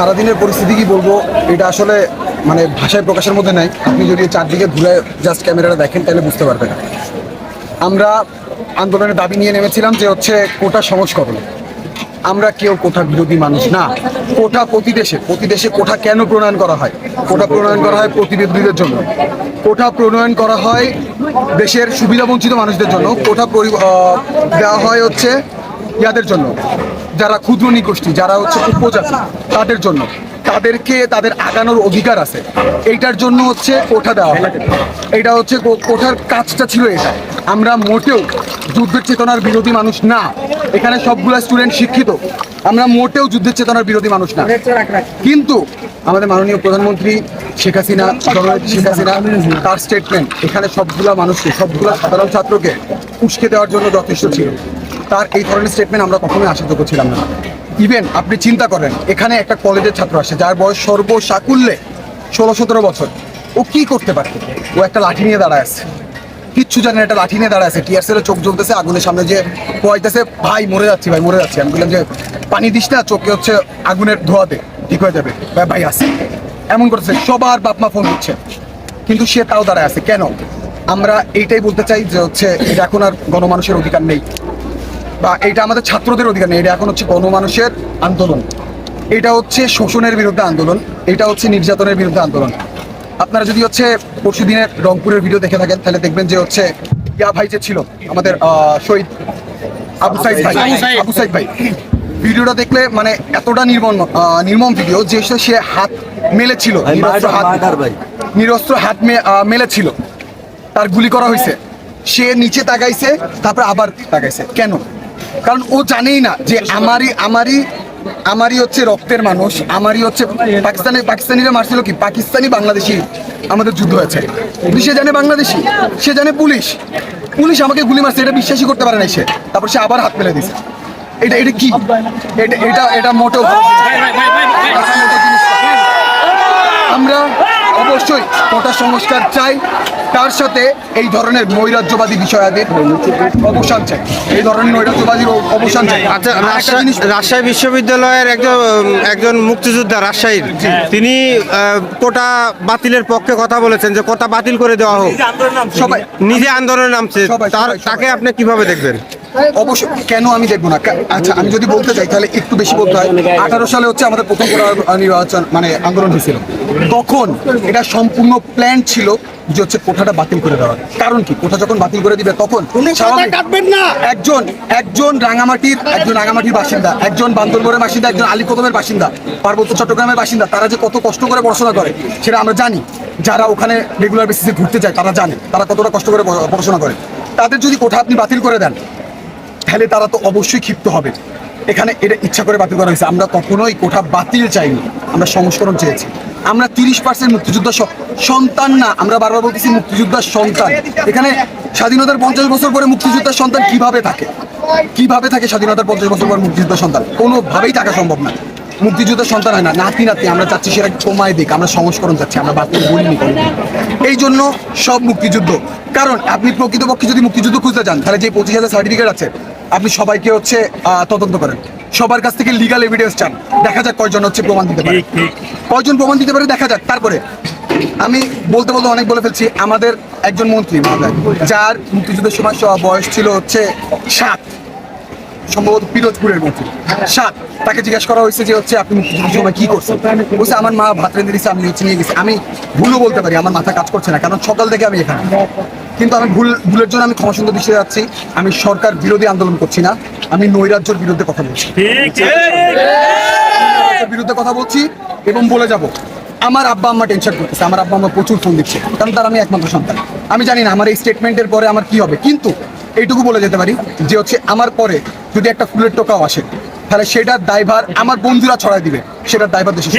সারাদিনের পরিস্থিতি কি বলব? এটা আসলে মানে ভাষায় প্রকাশের মধ্যে নাই। আপনি যদি চারদিকে ঘুরে জাস্ট ক্যামেরাটা দেখেন, তাহলে বুঝতে পারবেন। আমরা আন্দোলনের দাবি নিয়ে নেমেছিলাম যে হচ্ছে কোটা সংস্করণ। আমরা কেউ কোটা বিরোধী মানুষ না। কোটা প্রতি দেশে প্রতি দেশে কোটা কেন প্রণয়ন করা হয়? কোটা প্রণয়ন করা হয় প্রতিনিধিদের জন্য। কোটা প্রণয়ন করা হয় দেশের সুবিধাবঞ্চিত মানুষদের জন্য। পরি- দেওয়া হয় হচ্ছে ইয়াদের জন্য। যারা ক্ষুদ্র নিগোষ্ঠী, যারা হচ্ছে উপজাতি, তাদের জন্য। তাদেরকে তাদের আগানোর অধিকার আছে। এইটার জন্য হচ্ছে কোঠা দেওয়া হয়। এটা হচ্ছে কোঠার কাজটা ছিল এটা। আমরা মোটেও যুদ্ধের চেতনার বিরোধী মানুষ না। এখানে সবগুলা স্টুডেন্ট শিক্ষিত। আমরা মোটেও যুদ্ধের চেতনার বিরোধী মানুষ না। কিন্তু আমাদের মাননীয় প্রধানমন্ত্রী শেখ হাসিনা শেখ হাসিনা, তার স্টেটমেন্ট এখানে সবগুলা মানুষকে, সবগুলা সাধারণ ছাত্রকে উস্কে দেওয়ার জন্য যথেষ্ট ছিল। তার এই ধরনের স্টেটমেন্ট আমরা কখনোই আশাযোগ্য ছিলাম না। ইভেন আপনি চিন্তা করেন এখানে একটা কলেজের ছাত্র আসে যার বয়স সর্বসাকুল্যে ষোলো সতেরো বছর। ও কি করতে পারত? ও একটা লাঠি নিয়ে দাঁড়ায় আছে। কিচ্ছু জানে একটা লাঠি নিয়ে দাঁড়ায় আছে। টিয়ারসের চোখ জ্বলতেছে আগুনের সামনে যে পোয়াইতেছে ভাই মরে যাচ্ছি ভাই মরে যাচ্ছি। আমি বললাম যে পানি দিস না চোখে হচ্ছে আগুনের ধোয়াতে ঠিক হয়ে যাবে। ভাই, ভাই আছে এমন করতেছে সবার বাপ মা ফোন দিচ্ছে। কিন্তু সে তাও দাঁড়ায় আছে। কেন? আমরা এইটাই বলতে চাই যে হচ্ছে এটা এখন আর গণমানুষের অধিকার নেই। বা এটা আমাদের ছাত্রদের অধিকার নেই এটা এখন হচ্ছে গণমানুষের আন্দোলন। এটা হচ্ছে শোষণের বিরুদ্ধে আন্দোলন এটা হচ্ছে নির্যাতনের বিরুদ্ধে আন্দোলন। আপনারা যদি হচ্ছে পরশু দিনের রংপুরের ভিডিও দেখে থাকেন তাহলে দেখবেন যে হচ্ছে ইয়া ভাই যে ছিল আমাদের শহীদ আবু সাইদ ভাই। আবু সাইদ ভাই। ভিডিওটা দেখলে মানে এতটা নির্মম আহ, নির্মম ভিডিও যে সে- হাত মেলেছিল নিরস্ত্র হাত নিরস্ত্র হাত মে- আহ, মেলেছিল। তার গুলি করা হয়েছে। সে নিচে তাকাইছে তারপর আবার তাকাইছে। কেন? কারণ ও জানেই না যে আমারই আমারই আমারই হচ্ছে রক্তের মানুষ আমারই হচ্ছে পাকিস্তানি পাকিস্তানিরা মারছিল কি পাকিস্তানি বাংলাদেশি আমাদের যুদ্ধ কিন্তু সে জানে বাংলাদেশি সে জানে পুলিশ পুলিশ আমাকে গুলি মারছে এটা বিশ্বাসই করতে পারে না সে তারপর সে আবার হাত ফেলে দিছে এটা এটা কি এটা এটা এটা মোটেও ভালো জিনিস না। আমরা অবশ্যই কোটা সংস্কার চাই তার সাথে এই ধরনের নৈরাজ্যবাদী বিষয়াদির অবসান চাই। এই ধরনের নৈরাজ্যবাদীর অবসান চাই। আচ্ছা রাজশাহী- রাজশাহী বিশ্ববিদ্যালয়ের একজন একজন মুক্তিযোদ্ধা রাজশাহীর তিনি কোটা বাতিলের পক্ষে কথা বলেছেন যে কোটা বাতিল করে দেওয়া হোক। সবাই। নিজে আন্দোলনে নামছে। তাকে আপনি কীভাবে দেখবেন? অবশ্যই কেন আমি দেখব না? আচ্ছা আমি যদি বলতে চাই তাহলে একটু বেশি বলতে হয়। আঠারো সালে হচ্ছে আমাদের প্রথম নির্বাচন মানে আন্দোলন হয়েছিল। তখন এটা সম্পূর্ণ প্ল্যান ছিল যে হচ্ছে কোঠাটা বাতিল করে দেওয়ার। কারণ কি? কোঠা যখন বাতিল করে দিবে তখন একজন একজন রাঙামাটির একজন রাঙামাটির বাসিন্দা একজন বান্দরবনের বাসিন্দা একজন আলীকদমের বাসিন্দা পার্বত্য চট্টগ্রামের বাসিন্দা তারা যে কত কষ্ট করে পড়াশোনা করে সেটা আমরা জানি। যারা ওখানে রেগুলার বেসিসে ঘুরতে যায় তারা জানে তারা কতটা কষ্ট করে পড়াশোনা করে। তাদের যদি কোঠা আপনি বাতিল করে দেন তাহলে তারা তো অবশ্যই ক্ষিপ্ত হবে। এখানে এটা ইচ্ছা করে বাতিল করা হয়েছে। আমরা কখনোই কোঠা বাতিল চাইনি। আমরা সংস্করণ চেয়েছি। আমরা তিরিশ পার্সেন্ট মুক্তিযোদ্ধা সন্তান না। আমরা বারবার বলতেছি মুক্তিযোদ্ধার সন্তান। এখানে স্বাধীনতার পঞ্চাশ বছর পরে মুক্তিযোদ্ধার সন্তান কীভাবে থাকে? কীভাবে থাকে স্বাধীনতার পঞ্চাশ বছর পর মুক্তিযোদ্ধার সন্তান? কোনোভাবেই থাকা সম্ভব না। মুক্তিযোদ্ধার সন্তান হয় না, নাতি নাতি, আমরা চাচ্ছি সেটা কমায় দিক, আমরা সংস্করণ চাচ্ছি, আমরা বাতিল বলিনি। এই জন্য সব মুক্তিযুদ্ধ, কারণ আপনি প্রকৃতপক্ষে যদি মুক্তিযুদ্ধ খুঁজতে যান, তাহলে যে পঁচিশ হাজার সার্টিফিকেট আছে, আপনি সবাইকে হচ্ছে তদন্ত করেন। সবার কাছ থেকে লিগাল এভিডেন্স চান। দেখা যাক কয়জন হচ্ছে প্রমাণ দিতে পারে। কয়জন প্রমাণ দিতে পারে দেখা যাক। তারপরে আমি বলতে বলতে অনেক বলে ফেলছি, আমাদের একজন মন্ত্রী, মহোদয়, যার মুক্তিযুদ্ধের সময় বয়স ছিল হচ্ছে সাত। সম্ভবত পিরোজপুরের মধ্যে। সাত তাকে জিজ্ঞাসা করা হয়েছে যে হচ্ছে আপনি সময় কি করছেন? বলছে আমার মা ভাত রেঁধে দিচ্ছে আমি হচ্ছে নিয়ে গেছি আমি ভুলও বলতে পারি আমার মাথা কাজ করছে না কারণ সকাল থেকে আমি এখানে। কিন্তু আমি ভুল ভুলের জন্য আমি ক্ষমা সুন্দর দৃষ্টিতে যাচ্ছি। আমি সরকার বিরোধী আন্দোলন করছি না আমি নৈরাজ্যের বিরুদ্ধে কথা বলছি। বিরুদ্ধে কথা বলছি এবং বলে যাব। আমার আব্বা আম্মা টেনশন করতেছে আমার আব্বা আম্মা প্রচুর ফোন দিচ্ছে কারণ তার আমি একমাত্র সন্তান। আমি জানি না আমার এই স্টেটমেন্টের পরে আমার কি হবে। কিন্তু এইটুকু বলে যেতে পারি যে হচ্ছে আমার পরে যদি একটা ফুলের টোকাও আসে তাহলে সেটার দায়ভার আমার বন্ধুরা ছড়াই দিবে সেটার দায়ভার দেশে।